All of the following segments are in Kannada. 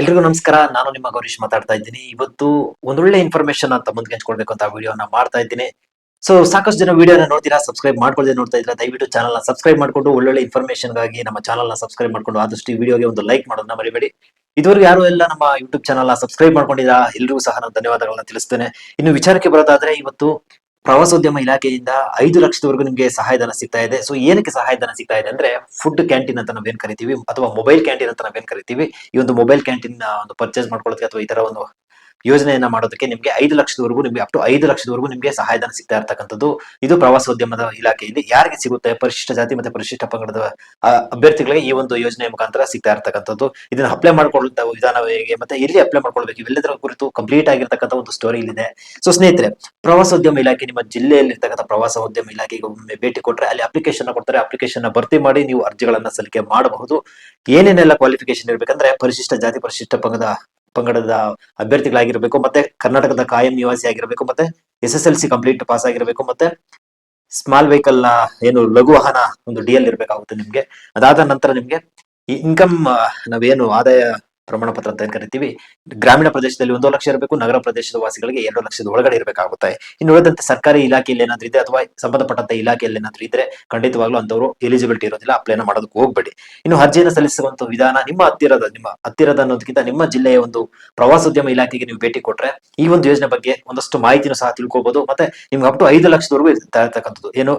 ಎಲ್ರಿಗೂ ನಮಸ್ಕಾರ. ನಾನು ನಿಮ್ಮ ಗೌರೀಶ್ ಮಾತಾಡ್ತಾ ಇದ್ದೀನಿ. ಇವತ್ತು ಒಂದೊಳ್ಳೆ ಇನ್ಫಾರ್ಮೇಶನ್ ಅಂತ ಮುಂದೆ ಹಂಚ್ಕೊಳ್ಬೇಕು ಅಂತ ವಿಡಿಯೋನ ಮಾಡ್ತಾ ಇದ್ದೀನಿ. ಸೊ ಸಾಕಷ್ಟು ಜನ ವಿಡಿಯೋನ ನೋಡ್ತೀರಾ ಸಬ್ಸ್ಕ್ರೈಬ್ ಮಾಡ್ಕೊಳ್ಳದೆ ನೋಡ್ತಾ ಇದ್ರೆ ದಯವಿಟ್ಟು ಚಾನಲ್ ಸಬ್ಸ್ಕ್ರೈಬ್ ಮಾಡ್ಕೊಂಡು ಒಳ್ಳೊಳ್ಳೆ ಇನ್ಫಾರ್ಮೇಶನ್ಗಾಗಿ ನಮ್ಮ ಚಾನಲ್ ಸಬ್ಸ್ಕ್ರೈಬ್ ಮಾಡ್ಕೊಂಡು ಆದಷ್ಟು ವಿಡಿಯೋಗೆ ಒಂದು ಲೈಕ್ ಮಾಡೋದನ್ನ ಮರಿಬೇಡಿ. ಇದುವರೆಗೂ ಯಾರು ಎಲ್ಲ ನಮ್ಮ ಯೂಟ್ಯೂಬ್ ಚಾನಲ್ ಸಬ್ಸ್ಕ್ರೈಬ್ ಮಾಡ್ಕೊಂಡಿರಾ ಎಲ್ರಿಗೂ ಸಹ ನಾನು ಧನ್ಯವಾದಗಳನ್ನ ತಿಳಿಸ್ತೇನೆ. ಇನ್ನು ವಿಚಾರಕ್ಕೆ ಬರೋದಾದ್ರೆ, ಇವತ್ತು ಪ್ರವಾಸೋದ್ಯಮ ಇಲಾಖೆಯಿಂದ ಐದು ಲಕ್ಷದವರೆಗೂ ನಿಮಗೆ ಸಹಾಯಧನ ಸಿಗ್ತಾ ಇದೆ. ಸೊ ಏನಕ್ಕೆ ಸಹಾಯಧನ ಸಿಗ್ತಾ ಇದೆ ಅಂದ್ರೆ ಫುಡ್ ಕ್ಯಾಂಟೀನ್ ಅಂತ ನಾವೇನ್ ಕರಿತೀವಿ, ಅಥವಾ ಮೊಬೈಲ್ ಕ್ಯಾಂಟೀನ್ ಅಂತ ನಾವೇನ್ ಕರಿತೀವಿ, ಈ ಒಂದು ಮೊಬೈಲ್ ಕ್ಯಾಂಟೀನ್ ಒಂದು ಪರ್ಚೇಸ್ ಮಾಡ್ಕೊಳ್ಳೋದಕ್ಕೆ ಅಥವಾ ಈ ತರ ಒಂದು ಯೋಜನೆಯನ್ನ ಮಾಡೋದಕ್ಕೆ ನಿಮಗೆ ಐದು ಲಕ್ಷದವರೆಗೂ ನಿಮಗೆ ಅಪ್ ಟು ಐದು ಲಕ್ಷದವರೆಗೂ ನಿಮಗೆ ಸಹಾಯಧನ ಸಿಗ್ತಾ ಇರ್ತಕ್ಕಂಥದ್ದು. ಇದು ಪ್ರವಾಸೋದ್ಯಮದ ಇಲಾಖೆಯಿಂದ ಯಾರಿಗೆ ಸಿಗುತ್ತೆ? ಪರಿಶಿಷ್ಟ ಜಾತಿ ಮತ್ತೆ ಪರಿಶಿಷ್ಟ ಪಂಗಡದ ಅಭ್ಯರ್ಥಿಗಳಿಗೆ ಈ ಒಂದು ಯೋಜನೆ ಮುಖಾಂತರ ಸಿಗ್ತಾ ಇರ್ತಕ್ಕಂಥದ್ದು. ಇದನ್ನ ಅಪ್ಲೈ ಮಾಡ್ಕೊಳ್ಳುವಂತ ವಿಧಾನ ಹೇಗೆ? ಮತ್ತೆ ಎಲ್ಲಿ ಅಪ್ಲೈ ಮಾಡ್ಕೊಳ್ಬೇಕು? ಇವೆಲ್ಲದರ ಕುರಿತು ಕಂಪ್ಲೀಟ್ ಆಗಿರ್ತಕ್ಕಂಥ ಒಂದು ಸ್ಟೋರಿ ಇಲ್ಲಿದೆ. ಸೊ ಸ್ನೇಹಿತರೆ, ಪ್ರವಾಸೋದ್ಯಮ ಇಲಾಖೆ, ನಿಮ್ಮ ಜಿಲ್ಲೆಯಲ್ಲಿ ಇರ್ತಕ್ಕಂಥ ಪ್ರವಾಸೋದ್ಯಮ ಇಲಾಖೆಗೆ ಒಮ್ಮೆ ಭೇಟಿ ಕೊಟ್ಟರೆ ಅಲ್ಲಿ ಅಪ್ಲಿಕೇಶನ್ ಕೊಡ್ತಾರೆ. ಅಪ್ಲಿಕೇಶನ್ ಭರ್ತಿ ಮಾಡಿ ನೀವು ಅರ್ಜಿಗಳನ್ನ ಸಲ್ಲಿಕೆ ಮಾಡಬಹುದು. ಏನೇನೆಲ್ಲ ಕ್ವಾಲಿಫಿಕೇಶನ್ ಇರಬೇಕಂದ್ರೆ ಪರಿಶಿಷ್ಟ ಜಾತಿ, ಪರಿಶಿಷ್ಟ ಪಂಗಡ ಪಂಗಡದ ಅಭ್ಯರ್ಥಿಗಳಾಗಿರ್ಬೇಕು, ಮತ್ತೆ ಕರ್ನಾಟಕದ ಕಾಯಂ ನಿವಾಸಿ ಆಗಿರ್ಬೇಕು, ಮತ್ತೆ S S L C complete pass ಆಗಿರ್ಬೇಕು, ಮತ್ತೆ ಸ್ಮಾಲ್ ವೆಹಿಕಲ್ನ ಏನು ಲಘು ವಾಹನ ಒಂದು ಡಿ ಎಲ್ ಇರ್ಬೇಕಾಗುತ್ತೆ ನಿಮ್ಗೆ. ಅದಾದ ನಂತರ ನಿಮ್ಗೆ ಇನ್ಕಮ್ ನಾವೇನು ಆದಾಯ ಪ್ರಮಾಣ ಪತ್ರ ಅಂತ ಏನ್ ಕರಿತೀವಿ? ಗ್ರಾಮೀಣ ಪ್ರದೇಶದಲ್ಲಿ ಒಂದು ಲಕ್ಷ ಇರಬೇಕು, ನಗರ ಪ್ರದೇಶದ ವಾಸಿಗಳಿಗೆ ಎರಡು ಲಕ್ಷದ ಒಳಗಡೆ ಇರಬೇಕಾಗುತ್ತೆ. ಇನ್ನು ಉಳಿದಂತೆ ಸರ್ಕಾರಿ ಇಲಾಖೆಯಲ್ಲಿ ಏನಾದ್ರೂ ಇದೆ ಅಥವಾ ಸಂಬಂಧಪಟ್ಟಂತ ಇಲಾಖೆಯಲ್ಲಿ ಏನಾದ್ರೂ ಇದ್ರೆ ಖಂಡಿತವಾಗ್ಲೂ ಅಂತವರು ಎಲಿಜಿಬಿಲಿಟಿ ಇರೋದಿಲ್ಲ ಅಪ್ಲೈನ ಮಾಡೋದಕ್ಕೆ ಹೋಗ್ಬೇಡಿ. ಇನ್ನು ಅರ್ಜಿಯನ್ನು ಸಲ್ಲಿಸುವಂತ ವಿಧಾನ ನಿಮ್ಮ ಹತ್ತಿರದ ನಿಮ್ಮ ಹತ್ತಿರದ ಅನ್ನೋದಕ್ಕಿಂತ ನಿಮ್ಮ ಜಿಲ್ಲೆಯ ಒಂದು ಪ್ರವಾಸೋದ್ಯಮ ಇಲಾಖೆಗೆ ನೀವು ಭೇಟಿ ಕೊಟ್ರೆ ಈ ಒಂದು ಯೋಜನೆ ಬಗ್ಗೆ ಒಂದಷ್ಟು ಮಾಹಿತಿನೂ ಸಹ ತಿಳ್ಕೊಬಹುದು ಮತ್ತೆ ನಿಮ್ಗೆ ಅಪ್ ಟು ಐದು ಲಕ್ಷದವರೆಗೂ ಇರ್ತಾ ಇರ್ತಕ್ಕಂಥದ್ದು ಏನು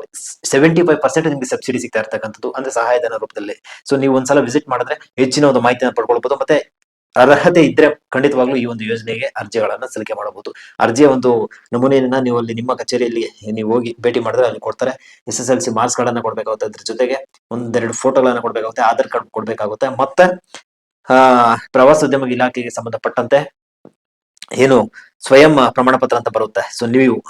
ಸೆವೆಂಟಿ ಫೈವ್ ಪರ್ಸೆಂಟ್ ನಿಮ್ಗೆ ಸಬ್ಸಿಡಿ ಸಿಗ್ತಾ ಇರ್ತಕ್ಕಂಥದ್ದು ಅಂದ್ರೆ ಸಹಾಯಧನ ರೂಪದಲ್ಲಿ. ಸೊ ನೀವು ಒಂದ್ಸಲ ವಿಸಿಟ್ ಮಾಡಿದ್ರೆ ಹೆಚ್ಚಿನ ಒಂದು ಮಾಹಿತಿಯನ್ನು ಪಡ್ಕೊಳ್ಬಹುದು ಮತ್ತೆ ಅರ್ಹತೆ ಇದ್ರೆ ಖಂಡಿತವಾಗ್ಲೂ ಈ ಒಂದು ಯೋಜನೆಗೆ ಅರ್ಜಿಗಳನ್ನ ಸಲ್ಲಿಕೆ ಮಾಡಬಹುದು. ಅರ್ಜಿಯ ಒಂದು ನಮೂನೆಯನ್ನ ನೀವು ಅಲ್ಲಿ ನಿಮ್ಮ ಕಚೇರಿಯಲ್ಲಿ ನೀವು ಹೋಗಿ ಭೇಟಿ ಮಾಡಿದ್ರೆ ಅಲ್ಲಿ ಕೊಡ್ತಾರೆ. S S L C marks ಗಳನ್ನ ಕೊಡ್ಬೇಕಾಗುತ್ತೆ, ಅದ್ರ ಜೊತೆಗೆ ಒಂದೆರಡು ಫೋಟೋಗಳನ್ನ ಕೊಡ್ಬೇಕಾಗುತ್ತೆ, ಆಧಾರ್ ಕಾರ್ಡ್ ಕೊಡ್ಬೇಕಾಗುತ್ತೆ. ಮತ್ತೆ, ಆ, ಪ್ರವಾಸೋದ್ಯಮ ಇಲಾಖೆಗೆ ಸಂಬಂಧಪಟ್ಟಂತೆ ಏನು ಸ್ವಯಂ ಪ್ರಮಾಣ ಪತ್ರ ಅಂತ ಬರುತ್ತೆ. ಸೊ ನೀವು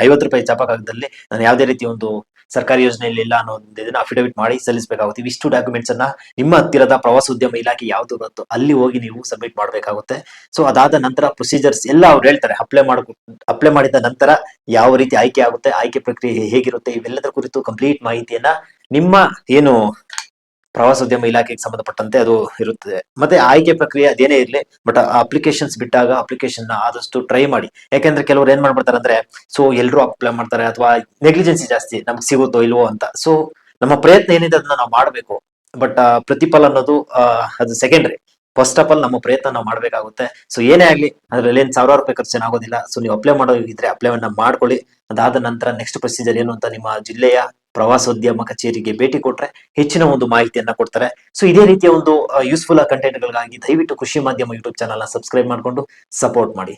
ಐವತ್ತು ರೂಪಾಯಿ ಚಾಪಕಾಗದಲ್ಲಿ ನಾನು ಯಾವುದೇ ರೀತಿ ಒಂದು ಸರ್ಕಾರಿ ಯೋಜನೆಯಲ್ಲಿ ಇಲ್ಲ ಅನ್ನೋ ಒಂದು ಇದನ್ನ ಅಫಿಡವಿಟ್ ಮಾಡಿ ಸಲ್ಲಿಸಬೇಕಾಗುತ್ತೆ. ಇವಿಷ್ಟು ಡಾಕ್ಯುಮೆಂಟ್ಸ್ ಅನ್ನ ನಿಮ್ಮ ಹತ್ತಿರದ ಪ್ರವಾಸೋದ್ಯಮ ಇಲಾಖೆ ಯಾವ್ದು ಬರುತ್ತೋ ಅಲ್ಲಿ ಹೋಗಿ ನೀವು ಸಬ್ಮಿಟ್ ಮಾಡಬೇಕಾಗುತ್ತೆ. ಸೊ ಅದಾದ ನಂತರ ಪ್ರೊಸೀಜರ್ಸ್ ಎಲ್ಲ ಅವ್ರು ಹೇಳ್ತಾರೆ. ಅಪ್ಲೈ ಮಾಡ ಅಪ್ಲೈ ಮಾಡಿದ ನಂತರ ಯಾವ ರೀತಿ ಆಯ್ಕೆ ಆಗುತ್ತೆ, ಆಯ್ಕೆ ಪ್ರಕ್ರಿಯೆ ಹೇಗಿರುತ್ತೆ, ಇವೆಲ್ಲದರ ಕುರಿತು ಕಂಪ್ಲೀಟ್ ಮಾಹಿತಿಯನ್ನ ನಿಮ್ಮ ಏನು ಪ್ರವಾಸೋದ್ಯಮ ಇಲಾಖೆಗೆ ಸಂಬಂಧಪಟ್ಟಂತೆ ಅದು ಇರುತ್ತದೆ. ಮತ್ತೆ ಆಯ್ಕೆ ಪ್ರಕ್ರಿಯೆ ಅದೇನೇ ಇರಲಿ ಬಟ್ ಅಪ್ಲಿಕೇಶನ್ಸ್ ಬಿಟ್ಟಾಗ ಅಪ್ಲಿಕೇಶನ್ ಆದಷ್ಟು ಟ್ರೈ ಮಾಡಿ. ಯಾಕೆಂದ್ರೆ ಕೆಲವರು ಏನ್ ಮಾಡ್ಬಿಡ್ತಾರೆ ಅಂದ್ರೆ ಸೊ ಎಲ್ಲರೂ ಅಪ್ಲೈ ಮಾಡ್ತಾರೆ ಅಥವಾ ನೆಗ್ಲಿಜೆನ್ಸಿ ಜಾಸ್ತಿ ನಮ್ಗೆ ಸಿಗುತ್ತೋ ಇಲ್ವೋ ಅಂತ. ಸೊ ನಮ್ಮ ಪ್ರಯತ್ನ ಏನಿದೆ ಅದನ್ನ ನಾವು ಮಾಡಬೇಕು. ಬಟ್ ಪ್ರತಿಫಲ ಅನ್ನೋದು ಅದು ಸೆಕೆಂಡ್ರಿ ಫಸ್ಟ್ ಆಫ್ ಆಲ್ ನಮ್ಮ ಪ್ರಯತ್ನ ನಾವು ಮಾಡ್ಬೇಕಾಗುತ್ತೆ. ಸೊ ಏನೇ ಆಗಲಿ, ಅದರಲ್ಲಿ ಏನ್ ಸಾವಿರಾರು ರೂಪಾಯಿ ಖರ್ಚು ಆಗೋದಿಲ್ಲ. ಸೊ ನೀವು ಅಪ್ಲೈ ಮಾಡೋದಿದ್ರೆ ಅಪ್ಲೈವನ್ನ ಮಾಡ್ಕೊಳ್ಳಿ. ಅದಾದ ನಂತರ ನೆಕ್ಸ್ಟ್ ಪ್ರೊಸೀಜರ್ ಏನು ಅಂತ ನಿಮ್ಮ ಜಿಲ್ಲೆಯ ಪ್ರವಾಸೋದ್ಯಮ ಕಚೇರಿಗೆ ಭೇಟಿ ಕೊಟ್ರೆ ಹೆಚ್ಚಿನ ಒಂದು ಮಾಹಿತಿಯನ್ನ ಕೊಡ್ತಾರೆ. ಸೊ ಇದೇ ರೀತಿಯ ಒಂದು ಯೂಸ್ಫುಲ್ ಕಂಟೆಂಟ್ಗಳಿಗಾಗಿ ದಯವಿಟ್ಟು ಕೃಷಿ ಮಾಧ್ಯಮ ಯೂಟ್ಯೂಬ್ ಚಾನಲ್ನ ಸಬ್ಸ್ಕ್ರೈಬ್ ಮಾಡ್ಕೊಂಡು ಸಪೋರ್ಟ್ ಮಾಡಿ.